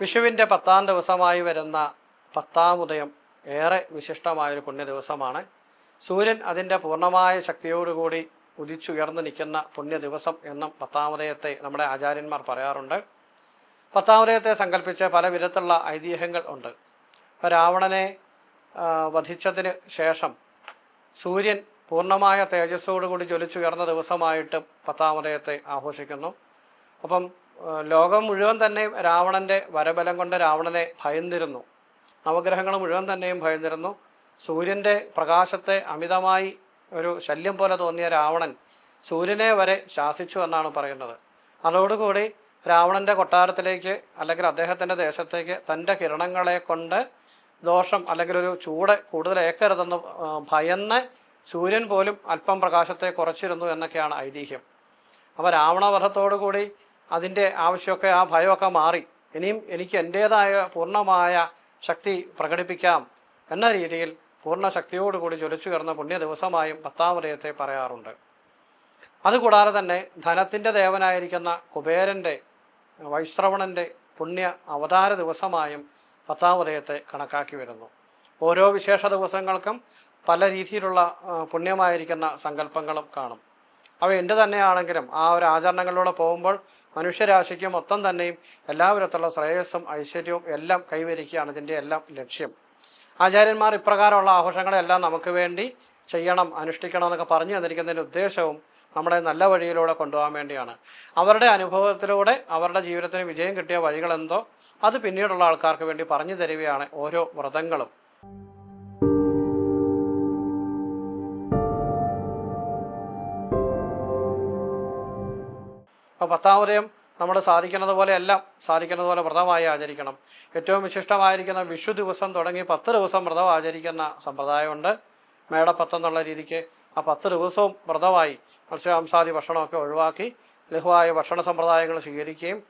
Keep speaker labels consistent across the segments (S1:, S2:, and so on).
S1: വിഷുവിന്റെ പത്താം ദിവസമായി വരുന്ന പത്താം ഉദയം ഏറെ വിശിഷ്ടമായൊരു പുണ്യ ദിവസമാണ് സൂര്യൻ അതിന്റെ പൂർണമായ ശക്തിയോടുകൂടി ഉദിച്ചുയർന്നു നിൽക്കുന്ന പുണ്യ ദിവസം എന്നും പത്താമുദയത്തെ നമ്മുടെ ആചാര്യന്മാർ പറയാറുണ്ട്. പത്താമുദയത്തെ സങ്കല്പിച്ച് പല വിധത്തിലുള്ള ഐതിഹ്യങ്ങൾ ഉണ്ട്. രാവണനെ വധിച്ചതിന് ശേഷം സൂര്യൻ പൂർണമായ തേജസ്സോടുകൂടി ജ്വലിച്ചുയർന്ന ദിവസമായിട്ട് പത്താമുദയത്തെ ആഘോഷിക്കുന്നു. അപ്പം ലോകം മുഴുവൻ തന്നെ രാവണന്റെ വരബലം കൊണ്ട് രാവണനെ ഭയന്നിരുന്നു. നവഗ്രഹങ്ങൾ മുഴുവൻ തന്നെയും ഭയന്നിരുന്നു. സൂര്യന്റെ പ്രകാശത്തെ അമിതമായി ഒരു ശല്യം പോലെ തോന്നിയ രാവണൻ സൂര്യനെ വരെ ശാസിച്ചു എന്നാണ് പറയുന്നത്. അതോടുകൂടി രാവണന്റെ കൊട്ടാരത്തിലേക്ക് അല്ലെങ്കിൽ അദ്ദേഹത്തിന്റെ ദേശത്തേക്ക് തന്റെ കിരണങ്ങളെ കൊണ്ട് ദോഷം അല്ലെങ്കിൽ ഒരു ചൂട് കൂടുതൽ ഏക്കരുതെന്ന് ഭയന്ന് സൂര്യൻ പോലും അല്പം പ്രകാശത്തെ കുറച്ചിരുന്നു എന്നൊക്കെയാണ് ഐതിഹ്യം. അപ്പോൾ രാവണവധത്തോടു കൂടി അതിന്റെ ആവശ്യമൊക്കെ ആ ഭയമൊക്കെ മാറി. ഇനിയും എനിക്ക് എന്റേതായ പൂർണമായ ശക്തി പ്രകടിപ്പിക്കാം എന്ന രീതിയിൽ പൂർണ ശക്തിയോടുകൂടി ജ്വലിച്ചു കയറുന്ന പുണ്യ ദിവസമായും പത്താം ഹൃദയത്തെ പറയാറുണ്ട്. അതുകൂടാതെ തന്നെ ധനത്തിന്റെ ദേവനായിരിക്കുന്ന കുബേരന്റെ വൈശ്രവണന്റെ പുണ്യ അവതാര ദിവസമായും പത്താം ഹൃദയത്തെ കണക്കാക്കി വരുന്നു. ഓരോ വിശേഷ ദിവസങ്ങൾക്കും പല രീതിയിലുള്ള പുണ്യമായിരിക്കുന്ന സങ്കല്പങ്ങളും കാണും. അവ എന്റെ തന്നെയാണെങ്കിലും ആ ഒരു ആചരണങ്ങളിലൂടെ പോകുമ്പോൾ മനുഷ്യരാശിക്ക് മൊത്തം തന്നെയും എല്ലാവിധത്തിലുള്ള ശ്രേയസ്സും ഐശ്വര്യവും എല്ലാം കൈവരിക്കുകയാണ് ഇതിന്റെ എല്ലാം ലക്ഷ്യം. ആചാര്യന്മാർ ഇപ്രകാരമുള്ള ആഘോഷങ്ങളെല്ലാം നമുക്ക് വേണ്ടി ചെയ്യണം അനുഷ്ഠിക്കണം എന്നൊക്കെ പറഞ്ഞു തന്നിരിക്കുന്നതിന്റെ ഉദ്ദേശവും നമ്മളെ നല്ല വഴിയിലൂടെ കൊണ്ടുപോകാൻ വേണ്ടിയാണ്. അവരുടെ അനുഭവത്തിലൂടെ അവരുടെ ജീവിതത്തിന് വിജയം കിട്ടിയ വഴികളെന്തോ അത് പിന്നീടുള്ള ആൾക്കാർക്ക് വേണ്ടി പറഞ്ഞു തരികയാണ് ഓരോ വ്രതങ്ങളും. അപ്പോൾ പത്താമതയും നമ്മൾ സാധിക്കുന്നത് പോലെ എല്ലാം സാധിക്കുന്നത് പോലെ വ്രതമായി ആചരിക്കണം. ഏറ്റവും വിശിഷ്ടമായിരിക്കുന്ന വിഷു ദിവസം തുടങ്ങി പത്ത് ദിവസം വ്രതം ആചരിക്കുന്ന സമ്പ്രദായമുണ്ട്. മേടപ്പത്ത് എന്നുള്ള രീതിക്ക് ആ പത്ത് ദിവസവും വ്രതമായി മത്സ്യമാംസാദി ഭക്ഷണമൊക്കെ ഒഴിവാക്കി ലഘുവായ ഭക്ഷണ സമ്പ്രദായങ്ങൾ സ്വീകരിക്കുകയും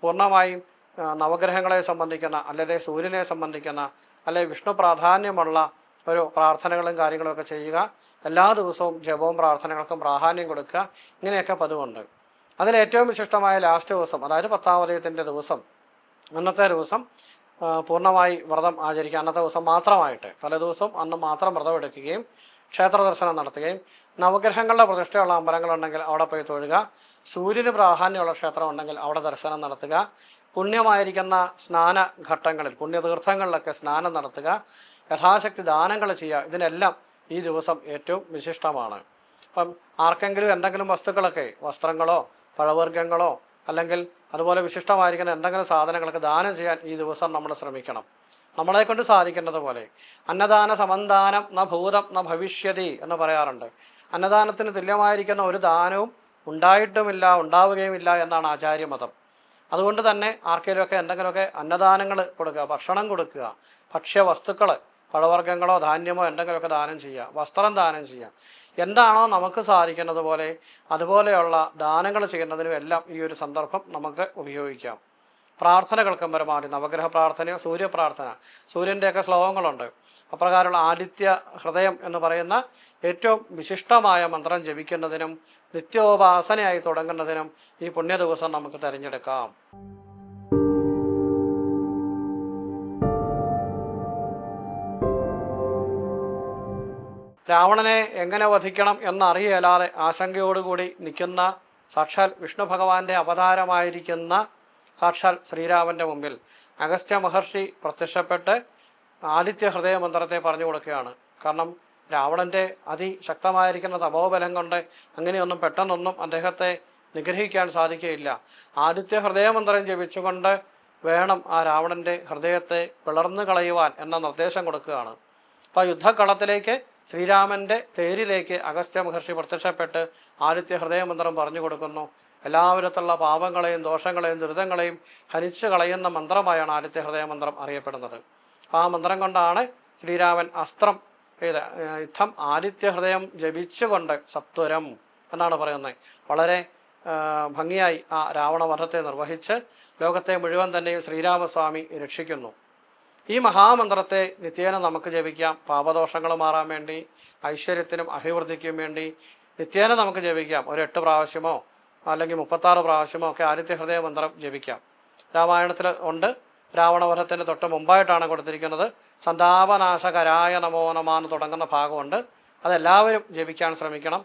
S1: പൂർണമായും നവഗ്രഹങ്ങളെ സംബന്ധിക്കുന്ന അല്ലെങ്കിൽ സൂര്യനെ സംബന്ധിക്കുന്ന അല്ലെങ്കിൽ വിഷ്ണു പ്രാധാന്യമുള്ള ഒരു പ്രാർത്ഥനകളും കാര്യങ്ങളും ഒക്കെ ചെയ്യുക. എല്ലാ ദിവസവും ജപവും പ്രാർത്ഥനകൾക്കും പ്രാധാന്യം കൊടുക്കുക. ഇങ്ങനെയൊക്കെ പതിവുണ്ട്. അതിൽ ഏറ്റവും വിശിഷ്ടമായ ലാസ്റ്റ് ദിവസം അതായത് പത്താമതയത്തിന്റെ ദിവസം അന്നത്തെ ദിവസം പൂർണമായി വ്രതം ആചരിക്കുക. അന്നത്തെ ദിവസം മാത്രമായിട്ട് തലേദിവസം അന്ന് മാത്രം വ്രതം എടുക്കുകയും ക്ഷേത്ര ദർശനം നടത്തുകയും നവഗ്രഹങ്ങളുടെ പ്രതിഷ്ഠയുള്ള അമ്പലങ്ങളുണ്ടെങ്കിൽ അവിടെ പോയി തൊഴുക സൂര്യന് പ്രാധാന്യമുള്ള ക്ഷേത്രം ഉണ്ടെങ്കിൽ അവിടെ ദർശനം നടത്തുക പുണ്യമായിരിക്കുന്ന സ്നാന ഘട്ടങ്ങളിൽ പുണ്യതീർത്ഥങ്ങളിലൊക്കെ സ്നാനം നടത്തുക യഥാശക്തി ദാനങ്ങൾ ചെയ്യുക ഇതിനെല്ലാം ഈ ദിവസം ഏറ്റവും വിശിഷ്ടമാണ്. അപ്പം ആർക്കെങ്കിലും എന്തെങ്കിലും വസ്തുക്കളൊക്കെ വസ്ത്രങ്ങളോ പഴവർഗങ്ങളോ അല്ലെങ്കിൽ അതുപോലെ വിശിഷ്ടമായിരിക്കുന്ന എന്തെങ്കിലും സാധനങ്ങളൊക്കെ ദാനം ചെയ്യാൻ ഈ ദിവസം നമ്മൾ ശ്രമിക്കണം. നമ്മളെ കൊണ്ട് സാധിക്കുന്നത് പോലെ. അന്നദാന സമന്താനം ന ഭൂതം ന ഭവിഷ്യതി എന്ന് പറയാറുണ്ട്. അന്നദാനത്തിന് തുല്യമായിരിക്കുന്ന ഒരു ദാനവും ഉണ്ടായിട്ടുമില്ല ഉണ്ടാവുകയുമില്ല എന്നാണ് ആചാര്യമതം. അതുകൊണ്ട് തന്നെ ആർക്കെങ്കിലുമൊക്കെ എന്തെങ്കിലുമൊക്കെ അന്നദാനങ്ങൾ കൊടുക്കുക ഭക്ഷണം കൊടുക്കുക ഭക്ഷ്യവസ്തുക്കൾ പഴവർഗങ്ങളോ ധാന്യമോ എന്തെങ്കിലുമൊക്കെ ദാനം ചെയ്യുക വസ്ത്രം ദാനം ചെയ്യുക എന്താണോ നമുക്ക് സാധിക്കുന്നത് പോലെ അതുപോലെയുള്ള ദാനങ്ങൾ ചെയ്യുന്നതിനും എല്ലാം ഈ ഒരു സന്ദർഭം നമുക്ക് ഉപയോഗിക്കാം. പ്രാർത്ഥനകൾക്കും പരമാവധി നവഗ്രഹ പ്രാർത്ഥനയോ സൂര്യപ്രാർത്ഥന സൂര്യന്റെയൊക്കെ ശ്ലോകങ്ങളുണ്ട്. അപ്രകാരമുള്ള ആദിത്യ ഹൃദയം എന്ന് പറയുന്ന ഏറ്റവും വിശിഷ്ടമായ മന്ത്രം ജപിക്കുന്നതിനും നിത്യോപാസനയായി തുടങ്ങുന്നതിനും ഈ പുണ്യ ദിവസം നമുക്ക് തിരഞ്ഞെടുക്കാം. രാവണനെ എങ്ങനെ വധിക്കണം എന്നറിയലാതെ ആശങ്കയോടുകൂടി നിൽക്കുന്ന സാക്ഷാൽ വിഷ്ണു ഭഗവാന്റെ അവതാരമായിരിക്കുന്ന സാക്ഷാൽ ശ്രീരാമന്റെ മുമ്പിൽ അഗസ്ത്യ മഹർഷി പ്രത്യക്ഷപ്പെട്ട് ആദിത്യ ഹൃദയ മന്ത്രത്തെ പറഞ്ഞു കൊടുക്കുകയാണ്. കാരണം രാവണന്റെ അതിശക്തമായിരിക്കുന്ന തപോബലം കൊണ്ട് അങ്ങനെയൊന്നും പെട്ടെന്നൊന്നും അദ്ദേഹത്തെ നിഗ്രഹിക്കാൻ സാധിക്കുകയില്ല. ആദിത്യ ഹൃദയമന്ത്രം ജപിച്ചുകൊണ്ട് വേണം ആ രാവണന്റെ ഹൃദയത്തെ പിളർന്നു കളയുവാൻ എന്ന നിർദ്ദേശം കൊടുക്കുകയാണ്. അപ്പോൾ യുദ്ധക്കളത്തിലേക്ക് ശ്രീരാമന്റെ തേരിലേക്ക് അഗസ്ത്യ മഹർഷി പ്രത്യക്ഷപ്പെട്ട് ആദിത്യ ഹൃദയമന്ത്രം പറഞ്ഞു കൊടുക്കുന്നു. എല്ലാവിധത്തിലുള്ള പാപങ്ങളെയും ദോഷങ്ങളെയും ദുരിതങ്ങളെയും ഹരിച്ചു കളയുന്ന മന്ത്രമായാണ് ആദിത്യ ഹൃദയമന്ത്രം അറിയപ്പെടുന്നത്. ആ മന്ത്രം കൊണ്ടാണ് ശ്രീരാമൻ അസ്ത്രം യുദ്ധം ആദിത്യ ഹൃദയം ജപിച്ചുകൊണ്ട് സത്വരം എന്നാണ് പറയുന്നത്. വളരെ ഭംഗിയായി ആ രാവണ രാവണവധത്തെ നിർവഹിച്ച് ലോകത്തെ മുഴുവൻ തന്നെയും ശ്രീരാമസ്വാമി രക്ഷിക്കുന്നു. ഈ മഹാമന്ത്രത്തെ നിത്യേന നമുക്ക് ജപിക്കാം. പാപദോഷങ്ങൾ മാറാൻ വേണ്ടി ഐശ്വര്യത്തിനും അഭിവൃദ്ധിക്കും വേണ്ടി നിത്യേന നമുക്ക് ജപിക്കാം. ഒരു എട്ട് പ്രാവശ്യമോ അല്ലെങ്കിൽ മുപ്പത്താറ് പ്രാവശ്യമോ ഒക്കെ ആദിത്യ ഹൃദയ മന്ത്രം ജപിക്കാം. രാമായണത്തിൽ ഉണ്ട്. രാവണവധത്തിന് തൊട്ട് മുമ്പായിട്ടാണ് കൊടുത്തിരിക്കുന്നത്. സന്താപനാശകരായ നമോ നമാന്ന് തുടങ്ങുന്ന ഭാഗമുണ്ട്. അതെല്ലാവരും ജപിക്കാൻ ശ്രമിക്കണം.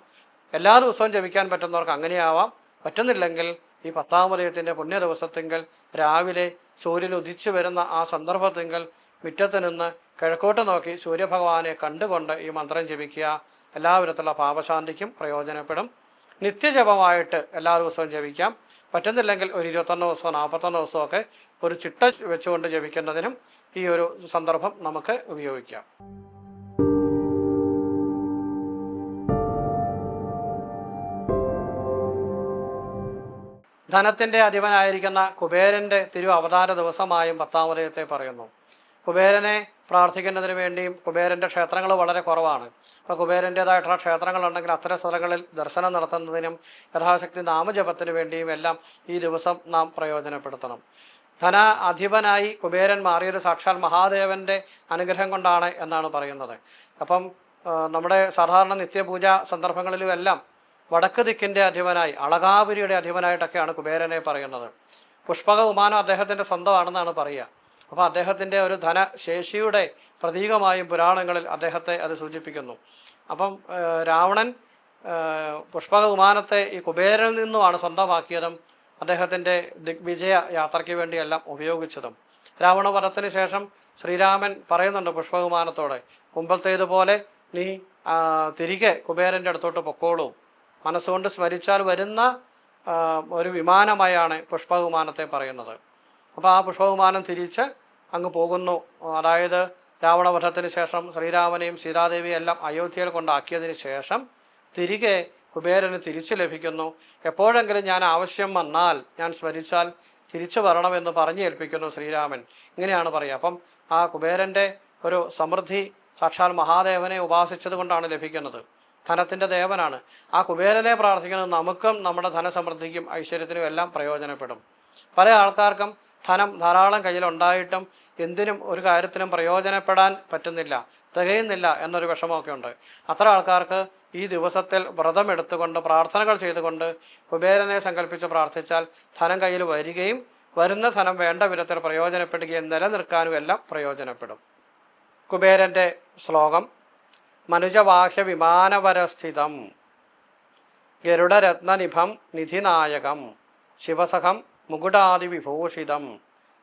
S1: എല്ലാ ദിവസവും ജപിക്കാൻ പറ്റുന്നവർക്ക് അങ്ങനെയാവാം. പറ്റുന്നില്ലെങ്കിൽ ഈ പത്താമതയത്തിന്റെ പുണ്യ ദിവസത്തിങ്കൽ രാവിലെ സൂര്യൻ ഉദിച്ചു വരുന്ന ആ സന്ദർഭത്തിങ്കൽ മുറ്റത്ത് നിന്ന് കിഴക്കോട്ട് നോക്കി സൂര്യഭഗവാനെ കണ്ടുകൊണ്ട് ഈ മന്ത്രം ജപിക്കുക. എല്ലാവിധത്തിലുള്ള പാപശാന്തിക്കും പ്രയോജനപ്പെടും. നിത്യജപമായിട്ട് എല്ലാ ദിവസവും ജപിക്കാം. പറ്റുന്നില്ലെങ്കിൽ ഒരു ഇരുപത്തൊന്ന് ദിവസമോ നാൽപ്പത്തൊന്ന് ദിവസമോ ഒക്കെ ഒരു ചിട്ട വെച്ചുകൊണ്ട് ജപിക്കുന്നതിനും ഈ ഒരു സന്ദർഭം നമുക്ക് ഉപയോഗിക്കാം. ധനത്തിന്റെ അധിപനായിരിക്കുന്ന കുബേരന്റെ തിരു അവതാര ദിവസമായും പത്താമതയത്തെ പറയുന്നു. കുബേരനെ പ്രാർത്ഥിക്കുന്നതിന് വേണ്ടിയും കുബേരന്റെ ക്ഷേത്രങ്ങൾ വളരെ കുറവാണ്. അപ്പോൾ കുബേരന്റേതായിട്ടുള്ള ക്ഷേത്രങ്ങളുണ്ടെങ്കിൽ അത്തരം സ്ഥലങ്ങളിൽ ദർശനം നടത്തുന്നതിനും യഥാശക്തി നാമജപത്തിന് വേണ്ടിയും എല്ലാം ഈ ദിവസം നാം പ്രയോജനപ്പെടുത്തണം. ധന അധിപനായി കുബേരൻ മാറിയത് സാക്ഷാൽ മഹാദേവന്റെ അനുഗ്രഹം കൊണ്ടാണ് എന്നാണ് പറയുന്നത്. അപ്പം നമ്മുടെ സാധാരണ നിത്യപൂജ സന്ദർഭങ്ങളിലും എല്ലാം വടക്ക് ദിക്കിന്റെ അധിപനായി അളകാപുരിയുടെ അധിപനായിട്ടൊക്കെയാണ് കുബേരനെ പറയുന്നത്. പുഷ്പക വിമാനം അദ്ദേഹത്തിന്റെ സ്വന്തമാണെന്നാണ് പറയുക. അപ്പോൾ അദ്ദേഹത്തിന്റെ ഒരു ധനശേഷിയുടെ പ്രതീകമായും പുരാണങ്ങളിൽ അദ്ദേഹത്തെ അത് സൂചിപ്പിക്കുന്നു. അപ്പം രാവണൻ പുഷ്പക വിമാനത്തെ ഈ കുബേരനിൽ നിന്നുമാണ് സ്വന്തമാക്കിയതും അദ്ദേഹത്തിന്റെ ദിഗ്വിജയ യാത്രയ്ക്ക് വേണ്ടിയെല്ലാം ഉപയോഗിച്ചതും. രാവണവധത്തിന് ശേഷം ശ്രീരാമൻ പറയുന്നുണ്ട് പുഷ്പകുമാനത്തോടെ മുമ്പത്തേതുപോലെ നീ തിരികെ കുബേരന്റെ അടുത്തോട്ട് പൊക്കോളൂ. മനസ്സുകൊണ്ട് സ്മരിച്ചാൽ വരുന്ന ഒരു വിമാനമായാണ് പുഷ്പവിമാനത്തെ പറയുന്നത്. അപ്പോൾ ആ പുഷ്പവിമാനം തിരിച്ച് അങ്ങ് പോകുന്നു. അതായത് രാവണവധത്തിന് ശേഷം ശ്രീരാമനെയും സീതാദേവിയും എല്ലാം അയോധ്യയിൽ കൊണ്ടാക്കിയതിന് ശേഷം തിരികെ കുബേരന് തിരിച്ചു ലഭിക്കുന്നു. എപ്പോഴെങ്കിലും ഞാൻ ആവശ്യം വന്നാൽ ഞാൻ സ്മരിച്ചാൽ തിരിച്ചു വരണമെന്ന് പറഞ്ഞു ഏൽപ്പിക്കുന്നു ശ്രീരാമൻ. ഇങ്ങനെയാണ് പറയുക. അപ്പം ആ കുബേരന്റെ ഒരു സമൃദ്ധി സാക്ഷാൽ മഹാദേവനെ ഉപാസിച്ചത് കൊണ്ടാണ് ലഭിക്കുന്നത്. ധനത്തിന്റെ ദേവനാണ്. ആ കുബേരനെ പ്രാർത്ഥിക്കുന്നത് നമുക്കും നമ്മുടെ ധനസമൃദ്ധിക്കും ഐശ്വര്യത്തിനും എല്ലാം പ്രയോജനപ്പെടും. പല ആൾക്കാർക്കും ധനം ധാരാളം കയ്യിലുണ്ടായിട്ടും എന്തിനും ഒരു കാര്യത്തിനും പ്രയോജനപ്പെടാൻ പറ്റുന്നില്ല തികയുന്നില്ല എന്നൊരു വിഷമമൊക്കെ ഉണ്ട്. അത്ര ആൾക്കാർക്ക് ഈ ദിവസത്തിൽ വ്രതം എടുത്തുകൊണ്ട് പ്രാർത്ഥനകൾ ചെയ്തുകൊണ്ട് കുബേരനെ സങ്കല്പിച്ച് പ്രാർത്ഥിച്ചാൽ ധനം കയ്യിൽ വരികയും വരുന്ന ധനം വേണ്ട വിധത്തിൽ പ്രയോജനപ്പെടുകയും നിലനിൽക്കാനും എല്ലാം പ്രയോജനപ്പെടും. കുബേരന്റെ ശ്ലോകം മനുജവാഹ്യ വിമാനവരസ്ഥിതം ഗരുഡരത്നനിഭം നിധിനായകം. ശിവസഖം മുകുടാദിവിഭൂഷിതം.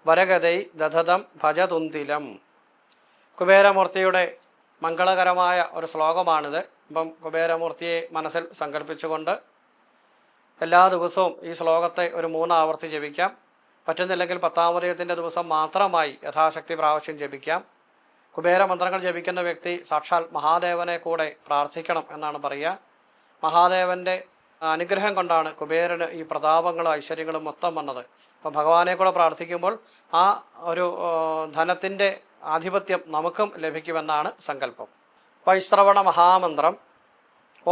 S1: വരഗതൈ ദധതം ഭജതുന്തിലം. കുബേരമൂർത്തിയുടെ മംഗളകരമായ ഒരു ശ്ലോകമാണിത്. ഇപ്പം കുബേരമൂർത്തിയെ മനസ്സിൽ സങ്കല്പിച്ചുകൊണ്ട് എല്ലാ ദിവസവും ഈ ശ്ലോകത്തെ ഒരു മൂന്നാവർത്തി ജപിക്കാം. പറ്റുന്നില്ലെങ്കിൽ പത്താമതയത്തിന്റെ ദിവസം മാത്രമായി യഥാശക്തി പ്രാവശ്യം ജപിക്കാം. കുബേര മന്ത്രങ്ങൾ ജപിക്കുന്ന വ്യക്തി സാക്ഷാൽ മഹാദേവനെ കൂടെ പ്രാർത്ഥിക്കണം എന്നാണ് പറയുക. മഹാദേവന്റെ അനുഗ്രഹം കൊണ്ടാണ് കുബേരന് ഈ പ്രതാപങ്ങളും ഐശ്വര്യങ്ങളും മൊത്തം വന്നത്. അപ്പം ഭഗവാനെ കൂടെ പ്രാർത്ഥിക്കുമ്പോൾ ആ ഒരു ധനത്തിന്റെ ആധിപത്യം നമുക്കും ലഭിക്കുമെന്നാണ് സങ്കല്പം. വൈശ്രവണ മഹാമന്ത്രം.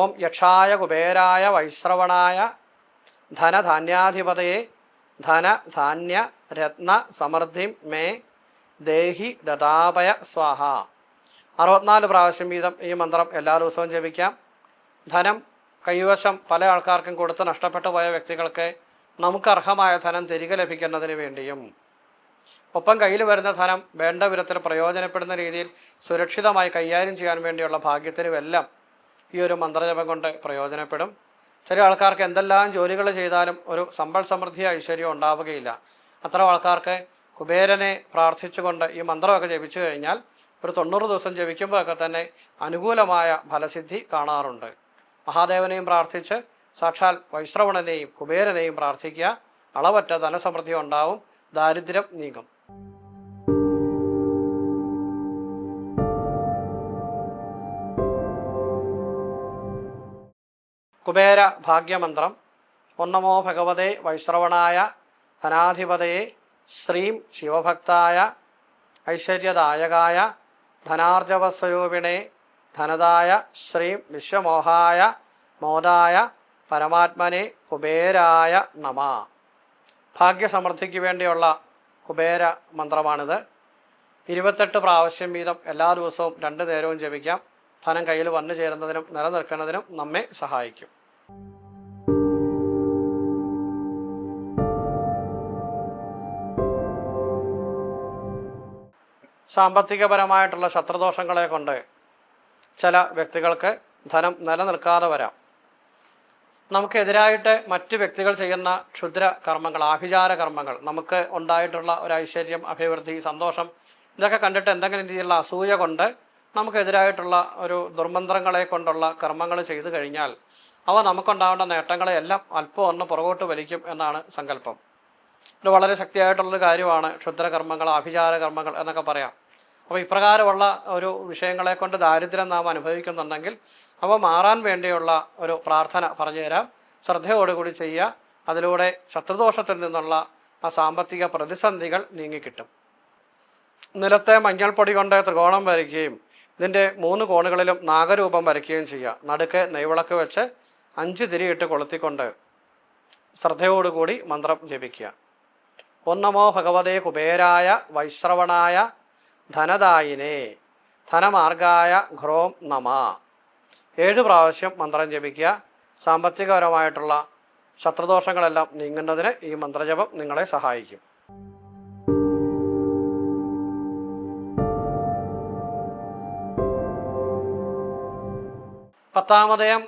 S1: ഓം യക്ഷായ കുബേരായ വൈശ്രവണായ ധനധാന്യാധിപതയെ ധന ധാന്യ രത്ന സമൃദ്ധിം മേ ദേഹി ദതാപയ സ്വാഹ. അറുപത്തിനാല് പ്രാവശ്യം വീതം ഈ മന്ത്രം എല്ലാ ദിവസവും ജപിക്കാം. ധനം കൈവശം പല ആൾക്കാർക്കും കൊടുത്ത് നഷ്ടപ്പെട്ടു പോയ വ്യക്തികൾക്ക് നമുക്ക് അർഹമായ ധനം തിരികെ ലഭിക്കുന്നതിന് വേണ്ടിയും. ഒപ്പം കയ്യിൽ വരുന്ന ധനം വേണ്ട വിധത്തിൽ പ്രയോജനപ്പെടുന്ന രീതിയിൽ സുരക്ഷിതമായി കൈകാര്യം ചെയ്യാൻ വേണ്ടിയുള്ള ഭാഗ്യത്തിനുമെല്ലാം ഈ ഒരു മന്ത്രജപം കൊണ്ട് പ്രയോജനപ്പെടും. ചില ആൾക്കാർക്ക് എന്തെല്ലാം ജോലികൾ ചെയ്താലും ഒരു സമ്പൽ സമൃദ്ധി ഐശ്വര്യം ഉണ്ടാവുകയില്ല. അത്തരം ആൾക്കാർക്ക് കുബേരനെ പ്രാർത്ഥിച്ചുകൊണ്ട് ഈ മന്ത്രമൊക്കെ ജപിച്ചു കഴിഞ്ഞാൽ ഒരു തൊണ്ണൂറ് ദിവസം ജപിക്കുമ്പോഴൊക്കെ തന്നെ അനുകൂലമായ ഫലസിദ്ധി കാണാറുണ്ട്. മഹാദേവനെയും പ്രാർത്ഥിച്ച് സാക്ഷാൽ വൈശ്രവണനെയും കുബേരനെയും പ്രാർത്ഥിക്കുക. അളവറ്റ ധനസമൃദ്ധി ഉണ്ടാവും. ദാരിദ്ര്യം നീങ്ങും. കുബേര ഭാഗ്യമന്ത്രം. ഒന്നമോ ഭഗവതേ വൈശ്രവണായ ധനാധിപതയെ ശ്രീം ശിവഭക്തായ ഐശ്വര്യദായകായ ധനാർജവസ്വരൂപിണേ ധനതായ ശ്രീം വിശ്വമോഹായ മോദായ പരമാത്മനെ കുബേരായ നമ. ഭാഗ്യസമൃദ്ധിക്ക് വേണ്ടിയുള്ള കുബേര മന്ത്രമാണിത്. ഇരുപത്തെട്ട് പ്രാവശ്യം വീതം എല്ലാ ദിവസവും രണ്ട് നേരവും ജപിക്കാം. ധനം കയ്യിൽ വന്നു ചേരുന്നതിനും നിലനിൽക്കുന്നതിനും നമ്മെ സഹായിക്കും. സാമ്പത്തികപരമായിട്ടുള്ള ശത്രുദോഷങ്ങളെ കൊണ്ട് ചില വ്യക്തികൾക്ക് ധനം നിലനിൽക്കാതെ വരാം. നമുക്കെതിരായിട്ട് മറ്റ് വ്യക്തികൾ ചെയ്യുന്ന ക്ഷുദ്ര കർമ്മങ്ങൾ ആഭിചാര കർമ്മങ്ങൾ നമുക്ക് ഉണ്ടായിട്ടുള്ള ഒരു ഐശ്വര്യം അഭിവൃദ്ധി സന്തോഷം ഇതൊക്കെ കണ്ടിട്ട് എന്തെങ്കിലും രീതിയിലുള്ള അസൂയ കൊണ്ട് നമുക്കെതിരായിട്ടുള്ള ഒരു ദുർമന്ത്രങ്ങളെ കൊണ്ടുള്ള കർമ്മങ്ങൾ ചെയ്തു കഴിഞ്ഞാൽ അവ നമുക്കുണ്ടാവേണ്ട നേട്ടങ്ങളെയെല്ലാം അല്പം ഒന്ന് പുറകോട്ട് വലിക്കും എന്നാണ് സങ്കല്പം. ഇത് വളരെ ശക്തിയായിട്ടുള്ളൊരു കാര്യമാണ് ക്ഷുദ്രകർമ്മങ്ങൾ ആഭിചാര കർമ്മങ്ങൾ എന്നൊക്കെ പറയാം. അപ്പോൾ ഇപ്രകാരമുള്ള ഒരു വിഷയങ്ങളെ കൊണ്ട് ദാരിദ്ര്യം നാം അനുഭവിക്കുന്നുണ്ടെങ്കിൽ അവ മാറാൻ വേണ്ടിയുള്ള ഒരു പ്രാർത്ഥന പറഞ്ഞുതരാം. ശ്രദ്ധയോടുകൂടി ചെയ്യുക. അതിലൂടെ ശത്രുദോഷത്തിൽ നിന്നുള്ള ആ സാമ്പത്തിക പ്രതിസന്ധികൾ നീങ്ങിക്കിട്ടും. നിലത്തെ മഞ്ഞൾപ്പൊടി കൊണ്ട് ത്രികോണം വരയ്ക്കുകയും ഇതിന്റെ മൂന്ന് കോണുകളിലും നാഗരൂപം വരയ്ക്കുകയും ചെയ്യുക. നടുക്ക് നെയ്വിളക്ക് വെച്ച് അഞ്ച് തിരിയിട്ട് കൊളുത്തിക്കൊണ്ട് ശ്രദ്ധയോടുകൂടി മന്ത്രം ജപിക്കുക. ഒന്നമോ ഭഗവതേ കുബേരായ വൈശ്രവണായ ധനദായിനെ ധനമാർഗായ ഘ്രോം നമ. ഏഴ് പ്രാവശ്യം മന്ത്രം ജപിക്കുക. സാമ്പത്തികപരമായിട്ടുള്ള ശത്രുദോഷങ്ങളെല്ലാം നീങ്ങുന്നതിന് ഈ മന്ത്രജപം നിങ്ങളെ സഹായിക്കും. പത്താമതയം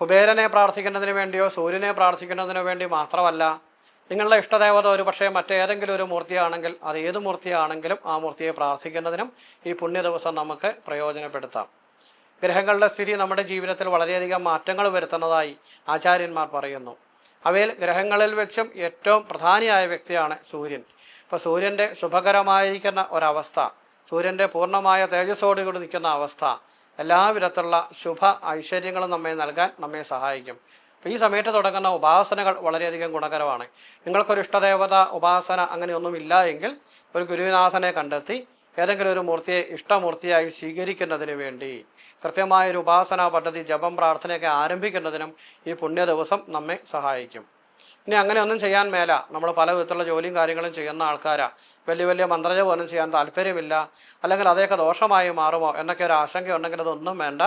S1: കുബേരനെ പ്രാർത്ഥിക്കുന്നതിന് വേണ്ടിയോ സൂര്യനെ പ്രാർത്ഥിക്കുന്നതിനോ വേണ്ടി മാത്രമല്ല നിങ്ങളുടെ ഇഷ്ടദേവത ഒരു പക്ഷേ മറ്റേതെങ്കിലും ഒരു മൂർത്തിയാണെങ്കിൽ അത് ഏത് മൂർത്തിയാണെങ്കിലും ആ മൂർത്തിയെ പ്രാർത്ഥിക്കുന്നതിനും ഈ പുണ്യ ദിവസം നമുക്ക് പ്രയോജനപ്പെടുത്താം. ഗ്രഹങ്ങളുടെ സ്ഥിതി നമ്മുടെ ജീവിതത്തിൽ വളരെയധികം മാറ്റങ്ങൾ വരുത്തുന്നതായി ആചാര്യന്മാർ പറയുന്നു. അവയിൽ ഗ്രഹങ്ങളിൽ വെച്ചും ഏറ്റവും പ്രധാനിയായ വ്യക്തിയാണ് സൂര്യൻ. ഇപ്പോൾ സൂര്യന്റെ ശുഭകരമായിരിക്കുന്ന ഒരവസ്ഥ സൂര്യന്റെ പൂർണമായ തേജസ്സോടുകൂടി നിൽക്കുന്ന അവസ്ഥ എല്ലാവിധത്തിലുള്ള ശുഭ ഐശ്വര്യങ്ങളും നമ്മെ നൽകാൻ നമ്മെ സഹായിക്കും. ഈ സമയത്ത് തുടങ്ങുന്ന ഉപാസനകൾ വളരെയധികം ഗുണകരമാണ്. നിങ്ങൾക്കൊരു ഇഷ്ടദേവത ഉപാസന അങ്ങനെയൊന്നും ഇല്ല എങ്കിൽ ഒരു ഗുരുനാഥനെ കണ്ടെത്തി ഏതെങ്കിലും ഒരു മൂർത്തിയെ ഇഷ്ടമൂർത്തിയായി സ്വീകരിക്കുന്നതിന് വേണ്ടി കൃത്യമായ ഒരു ഉപാസനാ പദ്ധതി ജപം പ്രാർത്ഥനയൊക്കെ ആരംഭിക്കുന്നതിനും ഈ പുണ്യ ദിവസം നമ്മെ സഹായിക്കും. ഇനി അങ്ങനെ ഒന്നും ചെയ്യാൻ മേല. നമ്മൾ പല വിധത്തിലുള്ള ജോലിയും കാര്യങ്ങളും ചെയ്യുന്ന ആൾക്കാരാ. വലിയ വലിയ മന്ത്രജപം ഒന്നും ചെയ്യാൻ താല്പര്യമില്ല. അല്ലെങ്കിൽ അതൊക്കെ ദോഷമായി മാറുമോ എന്നൊക്കെ ഒരു ആശങ്ക ഉണ്ടെങ്കിൽ അതൊന്നും വേണ്ട.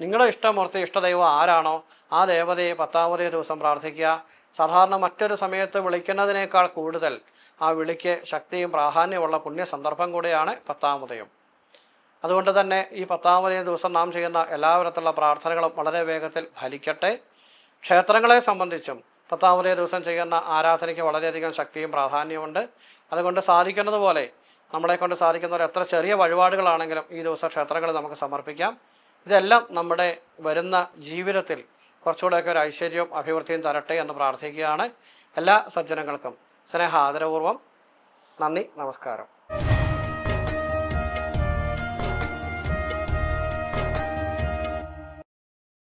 S1: നിങ്ങളുടെ ഇഷ്ടമൂർത്തി ഇഷ്ടദൈവം ആരാണോ ആ ദേവതയെ പത്താമതേ ദിവസം പ്രാർത്ഥിക്കുക. സാധാരണ മറ്റൊരു സമയത്ത് വിളിക്കുന്നതിനേക്കാൾ കൂടുതൽ ആ വിളിക്ക് ശക്തിയും പ്രാധാന്യമുള്ള പുണ്യ സന്ദർഭം കൂടിയാണ് പത്താമതയും. അതുകൊണ്ട് തന്നെ ഈ പത്താമതേ ദിവസം നാം ചെയ്യുന്ന എല്ലാവിധത്തിലുള്ള പ്രാർത്ഥനകളും വളരെ വേഗത്തിൽ ഫലിക്കട്ടെ. ക്ഷേത്രങ്ങളെ സംബന്ധിച്ചും പത്താമതേ ദിവസം ചെയ്യുന്ന ആരാധനയ്ക്ക് വളരെയധികം ശക്തിയും പ്രാധാന്യമുണ്ട്. അതുകൊണ്ട് സാധിക്കുന്നത് പോലെ നമ്മളെ കൊണ്ട് സാധിക്കുന്നവർ എത്ര ചെറിയ വഴിപാടുകളാണെങ്കിലും ഈ ദിവസം ക്ഷേത്രങ്ങളിൽ നമുക്ക് സമർപ്പിക്കാം. ഇതെല്ലാം നമ്മുടെ വരുന്ന ജീവിതത്തിൽ കുറച്ചുകൂടെയൊക്കെ ഒരു ഐശ്വര്യവും അഭിവൃദ്ധിയും തരട്ടെ എന്ന് പ്രാർത്ഥിക്കുകയാണ് എല്ലാ സജ്ജനങ്ങൾക്കും സ്നേഹാദരപൂർവം നന്ദി നമസ്കാരം.